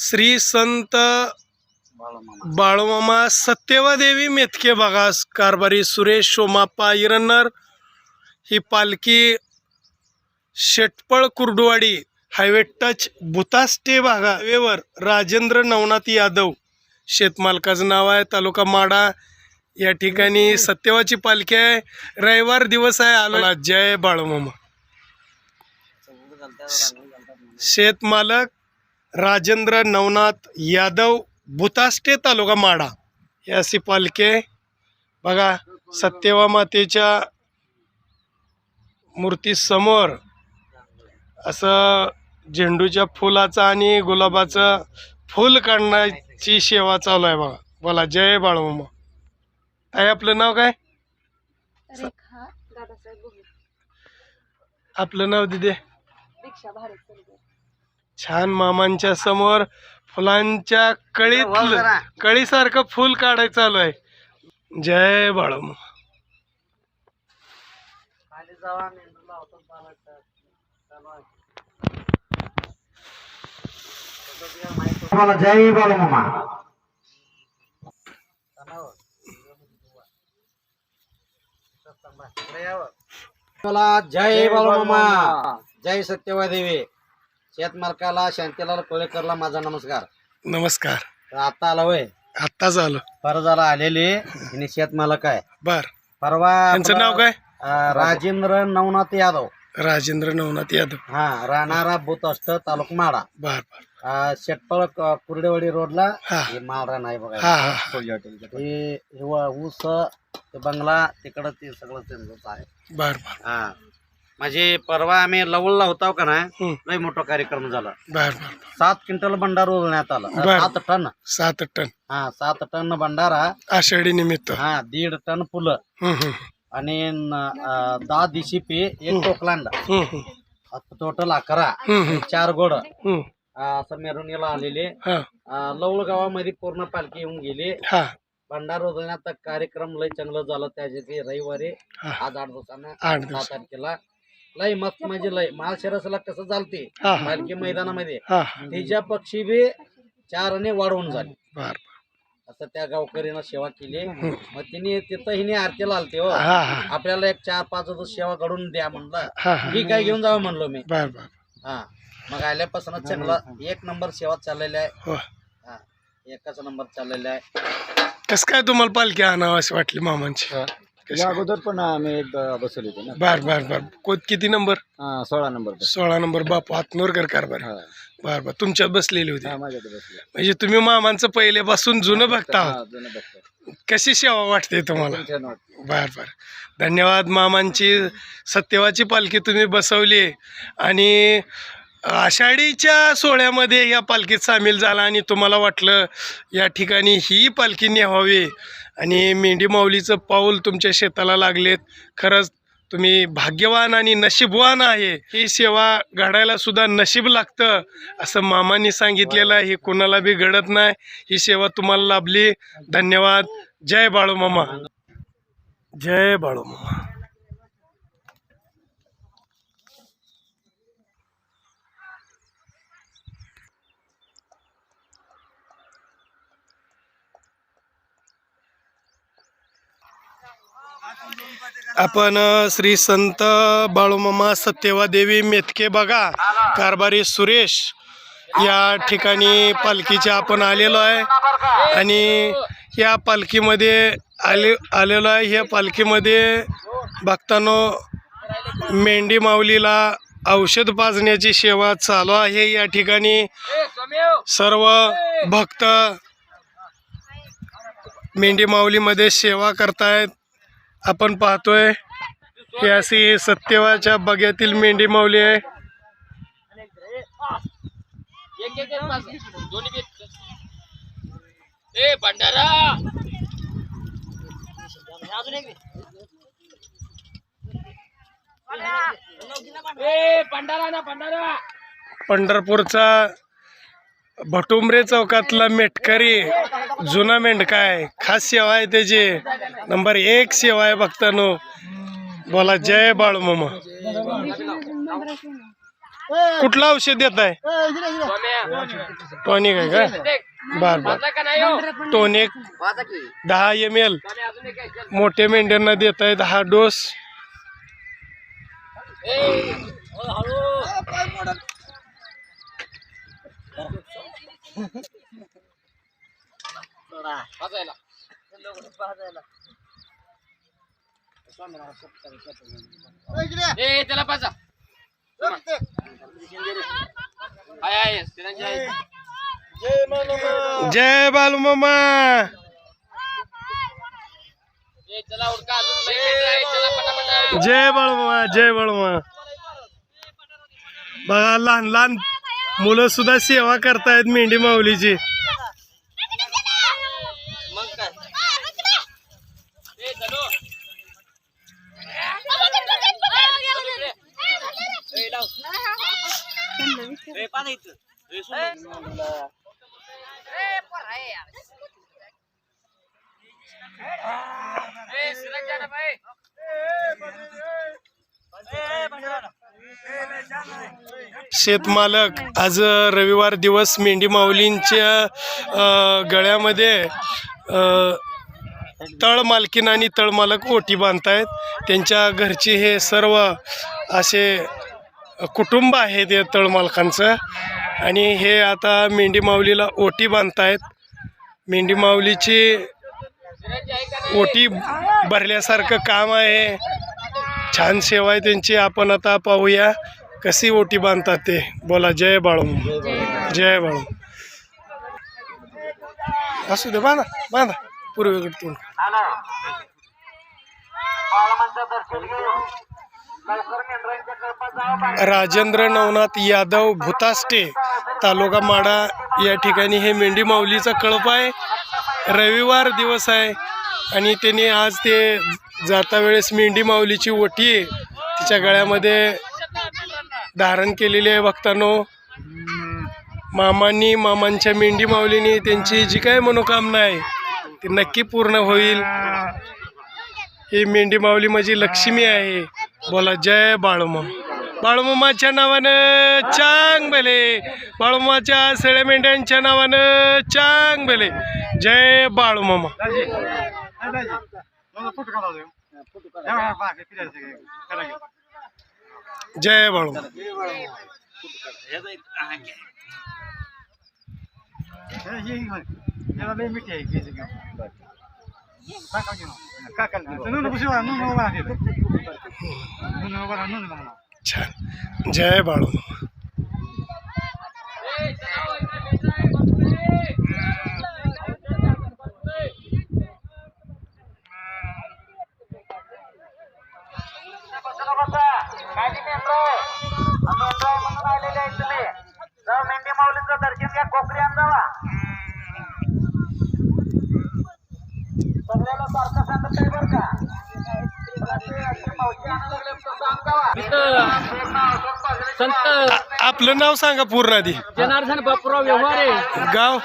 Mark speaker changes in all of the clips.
Speaker 1: श्री संत बाळूमामा सत्यवादेवी मेथके बघास कारभारी सुरेश सोमाप्पा इरन्नर ही पालखी Shetphal Kurduwadi highway touch भुतास्टे भागावेवर राजेंद्र नवनाथ यादव शेतमालकाचं नाव आहे तालुका माडा. या ठिकाणी सत्यवाची पालखी आहे. रविवार दिवस आहे. आला. जय बाळूमामा. शेतमालक राजेंद्र नवनाथ यादव भुतास्टे तालुका माडा. ही अशी पालखी बघा सत्यवा मातेच्या मूर्तीसमोर असं झेंडूच्या फुलाचं आणि गुलाबाचं फुल काढण्याची सेवा चालू आहे बघा. बोला जय बाळूमामा. काय आपलं नाव काय? आपलं नाव दिदे. छान मामांच्या समोर फुलांच्या कळीत कळीसारखं फुल काढायचं चालू आहे. जय बाळूमामा
Speaker 2: मला जय बाळूमामा मला जय बाळूमामा जय सत्यवादेवी शेतमालकाला शांतीलाल कोळेकरला माझा नमस्कार.
Speaker 1: नमस्कार.
Speaker 2: तर आता आला होय?
Speaker 1: आत्ताच आलो.
Speaker 2: परत झाला आलेले आणि शेतमालक आहे.
Speaker 1: बर.
Speaker 2: परवा
Speaker 1: त्यांचं
Speaker 2: आपला,
Speaker 1: नाव काय?
Speaker 2: अं, राजेंद्र नवनाथ यादव.
Speaker 1: राजेंद्र नवनाथ यादव.
Speaker 2: हा राहणारा बुतअष्ट तालुका माडा.
Speaker 1: बर बर.
Speaker 2: अं, शेटपळ क- कुर्डेवाडी रोडला
Speaker 1: हा.
Speaker 2: हे माळरान आहे बघा.
Speaker 1: हा हा हा.
Speaker 2: हे हे व- ऊस ते बंगला तिकडं ते सगळं त्यांचंच आहे.
Speaker 1: बर बर.
Speaker 2: हा. म्हणजे परवा आम्ही लवळला होता का नाही
Speaker 1: हम्म.
Speaker 2: लय मोठा कार्यक्रम झाला.
Speaker 1: बर बर
Speaker 2: सात क्विंटल भंडारा उजळण्यात आला.
Speaker 1: बर.
Speaker 2: सात टन.
Speaker 1: सात टन.
Speaker 2: हा सात टन भंडारा.
Speaker 1: आषाढी निमित्त.
Speaker 2: हा दीड टन फुलं.
Speaker 1: हम्म, हम्म,
Speaker 2: आणि न- अं, दहा दिशी पे एक टोकलांड.
Speaker 1: हम्म, हम्म,
Speaker 2: टोटल अकरा
Speaker 1: हम्म, हम्म,
Speaker 2: चार गोड.
Speaker 1: हम्म.
Speaker 2: असं मेरवणीला आलेले.
Speaker 1: हा.
Speaker 2: अं, लवळ गावामध्ये पूर्ण पालखी येऊन गेली.
Speaker 1: हा.
Speaker 2: भंडारा उजळण्याचा कार्यक्रम लय चांगलं झालं. त्याच्या ते रविवारी
Speaker 1: हा.
Speaker 2: आज आठ दिवसानं
Speaker 1: आठ
Speaker 2: दहा
Speaker 1: दिवस
Speaker 2: तारखेला लय मस्त म्हणजे लय. महाशिरसला कसं चालते
Speaker 1: हा हा.
Speaker 2: पालखी मैदानामध्ये.
Speaker 1: हा हा.
Speaker 2: तिच्या पक्षी बी चारने वाढवून झाली.
Speaker 1: बर
Speaker 2: असं त्या गावकरीनं सेवा केली. मग तिने तिथं हिने आरतीला आलते हो.
Speaker 1: हा हा.
Speaker 2: आपल्याला एक चार पाच दिवस सेवा घडून द्या म्हणलं.
Speaker 1: हा हा.
Speaker 2: आहे घेऊन जावं म्हणलो मी.
Speaker 1: बर बर.
Speaker 2: हा. मग आल्यापासून चांगला एक नंबर सेवा चाललेली आहे.
Speaker 1: हो.
Speaker 2: हा. एकच नंबर चाललेला आहे.
Speaker 1: कस काय तुम्हाला पालखी आणावं अशी वाटली मामांची? काय?
Speaker 3: अगोदर पण आम्ही एकदा बसवली होती ना.
Speaker 1: बर बर बर. कोत किती नंबर?
Speaker 3: हा, सोळा नंबर
Speaker 1: सोळा नंबर. बापू हातनोरकर कारभार
Speaker 3: हा.
Speaker 1: बर बर. तुमच्यात बसलेली होती.
Speaker 3: हा, माझ्याकडे बसले.
Speaker 1: म्हणजे तुम्ही मामांचं पहिल्यापासून जुनं बघता. आहात
Speaker 3: हा, जुनं बघतो.
Speaker 1: कशी सेवा वाटते तुम्हाला?
Speaker 3: छान वाटतं.
Speaker 1: बर बर. धन्यवाद मामांची. सत्यवाची पालखी तुम्ही बसवली. आणि आषाढीच्या सोहळ्यामध्ये या पालखीत सामील झाला आणि तुम्हाला वाटलं या ठिकाणी ही पालखी न्यावावी. आणि मेंढी माऊलीचं पाऊल तुमच्या शेताला लागलेत. खरंच तुम्ही भाग्यवान आणि नशीबवान आहे. ही सेवा घडायला सुद्धा नशीब लागतं असं मामांनी सांगितलेलं आहे. हे कोणाला बी घडत नाही. ही सेवा तुम्हाला लाभली. धन्यवाद. जय बाळू मामा जय बाळू मामा आपण श्री संत बाळूमामा सत्यवा देवी मेथके बघा. कारभारी सुरेश या ठिकाणी पालखीच्या आपण आलेलो आहे. आणि या पालखीमध्ये आले आलेलो आहे. ह्या पालखीमध्ये भक्तांनो मेंढी माऊलीला औषध पाजण्याची सेवा चालू आहे. या ठिकाणी सर्व भक्त मेंढी माऊलीमध्ये सेवा करतायत. आपण पाहतोय ही अशी सत्यवाच्या बग्यातील मेंढी माऊली आहे. पंढरपूरचा भटुंबरे चौकातला मेटकरी जुना मेंढका आहे खास सेवा आहे त्याची. नंबर एक सेवा आहे भक्तानो. बोला जय बाळूमामा कुठलं औषध देत आहे? टॉनिक आहे का? बर बर. टॉनिक दहा एम एल मोठ्या मेंढ्यांना देत आहे दहा डोस.
Speaker 4: त्याला हाय तिरंजी आहे.
Speaker 1: जय
Speaker 4: ए, चला अजून आहे. चला पटापटा.
Speaker 1: जय जय बाळूमामा बघा लहान लहान. मुलं सुद्धा सेवा करतायत मेंढी माऊलीची. शेतमालक आज रविवार दिवस मेंढी माऊलींच्या गळ्यामध्ये तळ मालकीन आणि तळमालक ओटी बांधतायत. त्यांच्या घरची हे सर्व असे कुटुंब आहे ते तळमालकांचं आणि हे आता मेंढी माऊलीला ओटी बांधतायत. मेंढी माऊलीची ओटी भरल्यासारखं काम आहे. छान सेवा आहे त्यांची. आपण आता पाहूया कशी ओटी बांधतात ते. बोला जय बाळू. जय बाळू. असू दे बांधा बांधा. पूर्वेकडे तोंड. राजेंद्र नवनाथ यादव भूतास्टे तालुका माडा या ठिकाणी हे मेंढी माऊलीचा कळप आहे. रविवार दिवस आहे आणि त्यांनी आज ते जाता वेळेस मेंढी माऊलीची ओटी तिच्या गळ्यामध्ये धारण केलेली आहे भक्तांनो. मामांनी मामांच्या मेंढी माऊलीने त्यांची जी काय मनोकामना आहे ती नक्की पूर्ण होईल. ही मेंढी माऊली माझी लक्ष्मी आहे. बोला जय बाळूमामा. बाळूमामाच्या नावानं चांग भले. बाळूमाच्या सळ्या मेंढ्यांच्या नावानं चांग भले. जय बाळूमामा. जय बाळू. जय बाळू
Speaker 4: ए, चला, ओ, इकडे पेट आहे, बापरे. संत
Speaker 1: आ- आपलं नाव सांगा पूर्ण आधी.
Speaker 4: जनार्दन बापूराव व्यवहारे.
Speaker 1: गाव?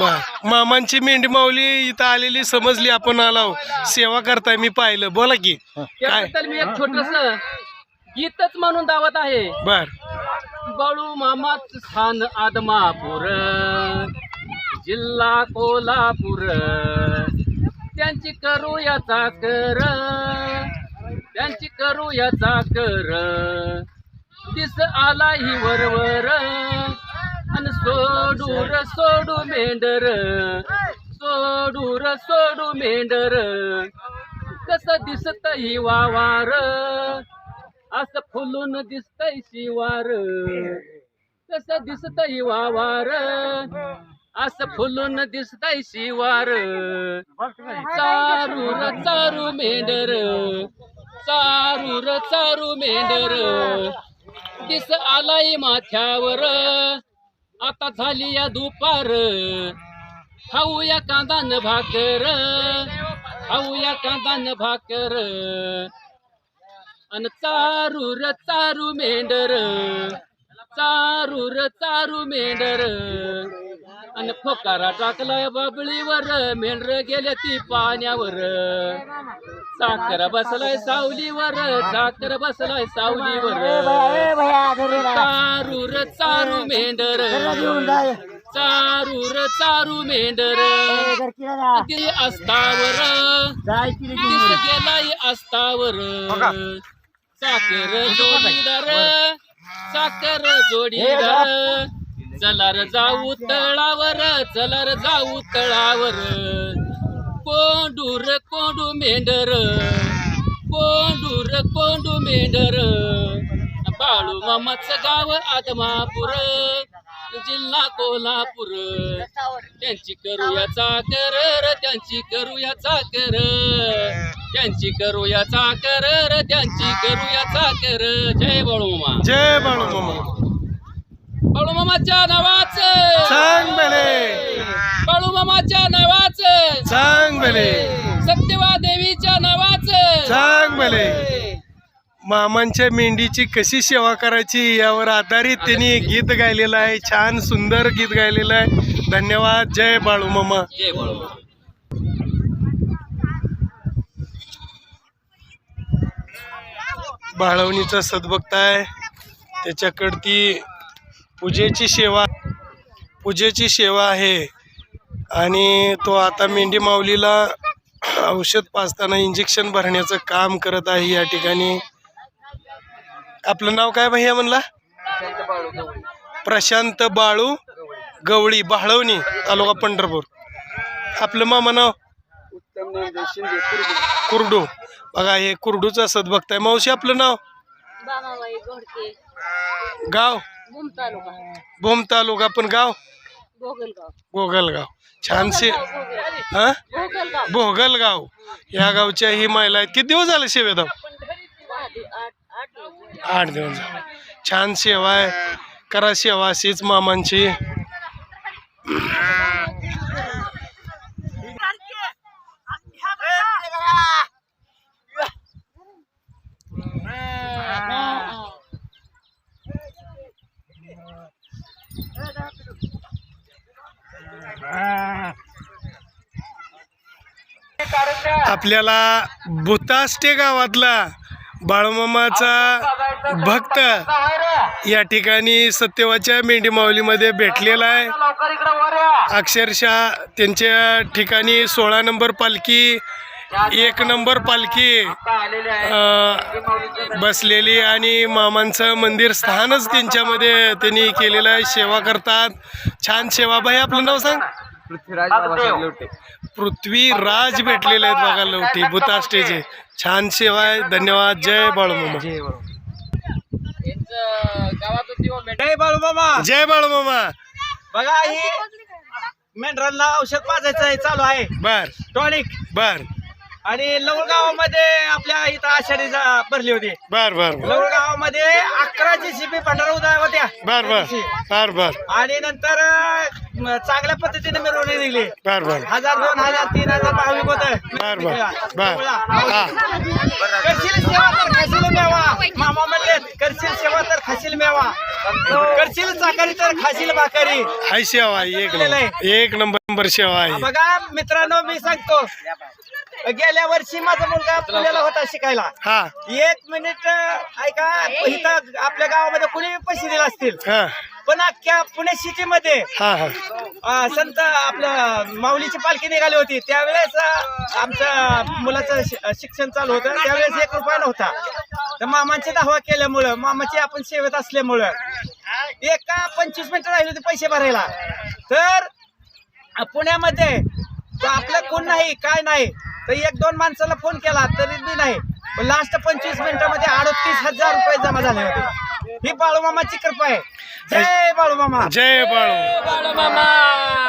Speaker 1: बर. मामांची मेंढी माऊली इथं आलेली समजली आपण आलो सेवा करताय मी पाहिलं. बोला की. काय?
Speaker 4: त्याबद्दल मी एक छोटस गीतच म्हणून दावत आहे.
Speaker 1: बर.
Speaker 4: बाळू मामाच स्थान आदमापूर जिल्हा कोल्हापूर. त्यांची करू. या चाकर त्यांची करू याचा कर. दिस आला ही वरवर. आणि सोडूर सोडू मेंढर. सोडूर सोडू मेंढर. कस दिसत ही वावार. असं फुलून दिसतय शिवार. कस दिसतय वावार. असं फुलून दिसतय शिवार. चारू र चारू मेंढर. चारू र चारू मेंढर. दिस आलाय माथ्यावर. आता झाली या दुपार. खाऊया कांदान भाकर. खाऊया कांदान भाकर. अन चारू र चारू मेंढर. चारू र चारू मेंढर. आणि फोकारा टाकलाय बाबळीवर मेंढर गेल्या ती पाण्यावर. साखर बसलाय सावलीवर साखर बसलाय सावलीवर. चारूर चारू मेंढर. चारूर चारू मेंढर. किती अस्तावर. दिस गेलाय अस्तावर. साखर जोडीदार. साखर जोडीदार चलार जाऊ तळावर चलार जाऊ तळावर. कोंडूर कोंडू मेंढर. कोंडूर कोंडू मेंढर. बाळू मामाचं गाव आदमापूर. जिल्हा कोल्हापूर. त्यांची करूया चाकर र, त्यांची करूया चाकर त्यांची करूया चाकर र, त्यांची करूया चाकर जय बाळू मामा.
Speaker 1: जय बाळू मामा.
Speaker 4: बाळू मामाच्या नावाचं.
Speaker 1: सांग भले
Speaker 4: बाळू मामाच्या नावाचं.
Speaker 1: सांग भले
Speaker 4: सत्यवा देवीच्या नावाचं.
Speaker 1: सांग भले मामांच्या मेंढीची कशी सेवा करायची यावर आधारित त्यांनी गीत गायलेलं आहे. छान सुंदर गीत गायलेलं आहे. धन्यवाद. जय बाळू मामा.
Speaker 4: जय बाळू मामा.
Speaker 1: बाळवणीचा सद्भक्त आहे. त्याच्याकडं ती पूजेची सेवा पूजेची सेवा आहे. आणि तो आता मेंढी माऊलीला औषध पाजताना इंजेक्शन भरण्याचं काम करत आहे या ठिकाणी. आपलं नाव काय भैया म्हणला? प्रशांत बाळू गवळी बाळवणी तालुका पंढरपूर. आपलं मामा नाव? कुरडू. बघा हे कुरडूचा सद्भक्त आहे मावशी आपलं नाव? गाव?
Speaker 5: भूम तालुका.
Speaker 1: पण गाव?
Speaker 5: गोगलगाव
Speaker 1: छानसे हा? भोगलगाव. या गावच्या ही महिला आहेत. किती दिवस झाले सेवेत? आहो?
Speaker 5: दहा दिव- आठ दिवस.
Speaker 1: झाले छान सेवा आहे करा सेवा अशीच मामांची आपल्याला भूताष्टे गावातला बाळूमामाचा भक्त या ठिकाणी सत्यवाच्या मेंढी माऊलीमध्ये भेटलेला आहे. अक्षरशः त्यांच्या ठिकाणी सोळा नंबर पालखी एक नंबर पालखी बसलेली आणि मामांचं मंदिर स्थानच त्यांच्यामध्ये त्यांनी केलेलं आहे. सेवा करतात. छान सेवा. बाई आपलं नाव सांग.
Speaker 3: पृथ्वीराज बाबासाहेब लोटे
Speaker 1: पृथ्वी राज भेटलेले आहेत बघा लवटी भूताष्टेचे. छान सेवा आहे. धन्यवाद. जय बाळूमामा.
Speaker 6: जय बाळूमामा.
Speaker 1: जय बाळूमामा.
Speaker 6: बघा ही मेंढरांना औषध पाजायचं आहे चालू आहे.
Speaker 1: बर.
Speaker 6: टॉनिक
Speaker 1: बर.
Speaker 6: आणि लवळ गावामध्ये आपल्या इथं आषाढी जा- भरली होती.
Speaker 1: बर बर बर.
Speaker 6: लवळ गावामध्ये अकरा जी सी भंडारा उद्या होत्या.
Speaker 1: बर बर. बर बर.
Speaker 6: आणि नंतर अं, चांगल्या पद्धतीने मिरवणूक
Speaker 1: बर बर.
Speaker 6: हजार दोन हजार तीन हजार भाविक होत
Speaker 1: बर बर. बर. हा.
Speaker 6: करशील सेवा तर खाशील मेवा. मामा म्हणले करशील सेवा तर खाशील मेवा. करशील चाकरी तर खाशील भाकरी.
Speaker 1: हाय सेवा आहे, एक नंबर एक नंबर नंबर सेवा आहे.
Speaker 6: बघा मित्रांनो मी सांगतो. गेल्या वर्षी माझा मुलगा पुण्याला होता शिकायला.
Speaker 1: हा.
Speaker 6: एक मिनिट ऐका इथं आपल्या गावामध्ये कुणी पैसे दिले असतील?
Speaker 1: हा.
Speaker 6: पण अख्ख्या पुणे सिटी मध्ये
Speaker 1: हा हा.
Speaker 6: अं, संत आपलं माऊलीची पालखी निघाली होती. त्यावेळेस अं, आमचं मुलाचं शि- शिक्षण चालू होतं. त्यावेळेस एक रुपया नव्हता. तर मामांची दावा केल्यामुळं मामाची आपण सेवेत असल्यामुळं एका पंचवीस मिनिटं राहिले होते पैसे भरायला. तर पुण्यामध्ये आपलं कोण नाही काय नाही तर एक दोन माणसाला फोन केला तरी बी नाही. पण लास्ट पंचवीस मिनिटामध्ये अडतीस हजार रुपये जमा झाले होते. ही बाळूमामाची कृपा आहे. जय बाळूमामा.
Speaker 1: जय बाळू.
Speaker 4: बाळू मामा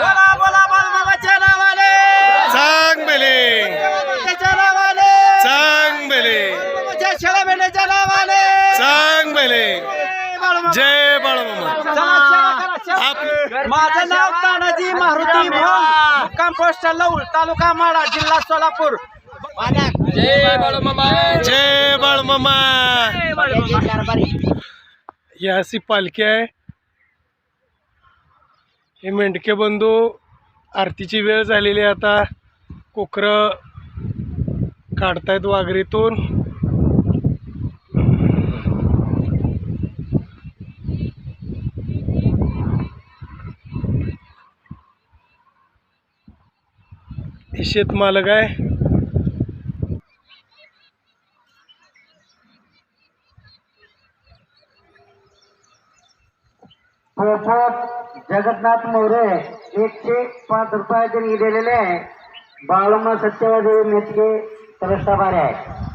Speaker 6: बोला बोला बाळूमामाच्या नावाने.
Speaker 1: चांग बेले
Speaker 6: बाळूमामाच्या नावाने.
Speaker 1: चांग बेले
Speaker 6: बाळूमामाच्या शेळाबेंड्याच्या नावाने.
Speaker 1: चांग बेले
Speaker 6: जय बाळूमामा.
Speaker 1: बाळूमामा
Speaker 6: चला, माझं नाव तानाजी मारुती भोंग मुक्काम पोस्ट लौल तालुका माडा जिल्हा सोलापूर.
Speaker 4: जय बाळू मामा
Speaker 1: जय बाळूमामा ही अशी पालखी आहे. हे मेंढके बंधू आरतीची वेळ झालेली आहे आता. कोकरं काढतायत वाघरीतून. शेतमालक आहे.
Speaker 2: जगन्नाथ मोरे एकशे पाच रुपयाचे दिलेले आहे. बाळूमा सत्यवादी मेथके प्रस्ताव आहे